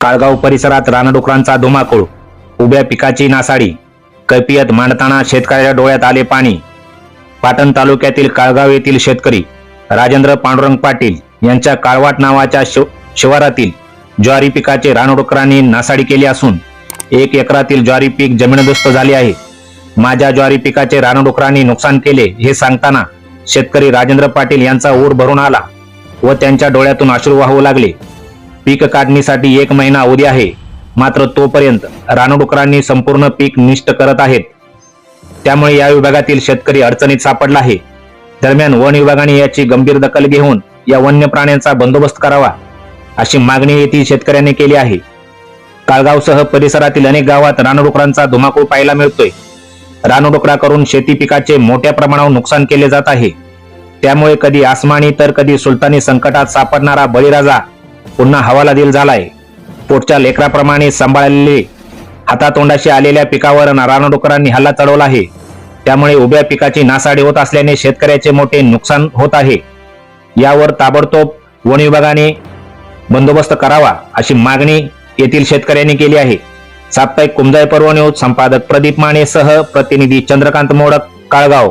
काळगाव परिसरात रानडुकरांचा धुमाकूळ उभ्या पिकाची नासाडी कैफियत मांडताना शेतकऱ्याच्या डोळ्यात आले पाणी. पाटण तालुक्यातील काळगाव येथील शेतकरी राजेंद्र पांडुरंग पाटील यांच्या काळवाट नावाच्या शिव शिवारातील ज्वारी पिकाचे रानडुकरांनी नासाडी केली असून एक एकरातील ज्वारी पीक जमीनदोस्त झाले आहे. माझ्या ज्वारी पिकाचे रानडुकरांनी नुकसान केले हे सांगताना शेतकरी राजेंद्र पाटील यांचा ऊर भरून आला व त्यांच्या डोळ्यातून अश्रू वाहू लागले. पीक काढणीसाठी एक महिना अवधी आहे. मात्र तोपर्यंत रानडुकरांनी संपूर्ण पीक निष्ठ करत आहेत. त्यामुळे या विभागातील शेतकरी अडचणीत सापडला आहे. दरम्यान वन विभागाने याची गंभीर दखल घेऊन या वन्य प्राण्यांचा बंदोबस्त करावा अशी मागणी येथील शेतकऱ्यांनी केली आहे. काळगावसह परिसरातील अनेक गावात रानडुकरांचा धुमाकूळ पाहायला मिळतोय. रानडुकरा करून शेती पिकाचे मोठ्या प्रमाणावर नुकसान केले जात आहे. त्यामुळे कधी आसमानी तर कधी सुलतानी संकटात सापडणारा बळीराजा पुन्हा हवालादिल झालाय. पोटच्या लेकराप्रमाणे सांभाळलेले हातातोंडाशी आलेल्या पिकावर रानडुकरांनी हल्ला चढवला आहे. त्यामुळे उभ्या पिकाची नासाडी होत असल्याने शेतकऱ्याचे मोठे नुकसान होत आहे. यावर ताबडतोब वन विभागाने बंदोबस्त करावा अशी मागणी येथील शेतकऱ्यांनी केली आहे. साप्ताहिक कुमजाई पर्व न्यूज संपादक प्रदीप मानेसह प्रतिनिधी चंद्रकांत मोडक काळगाव.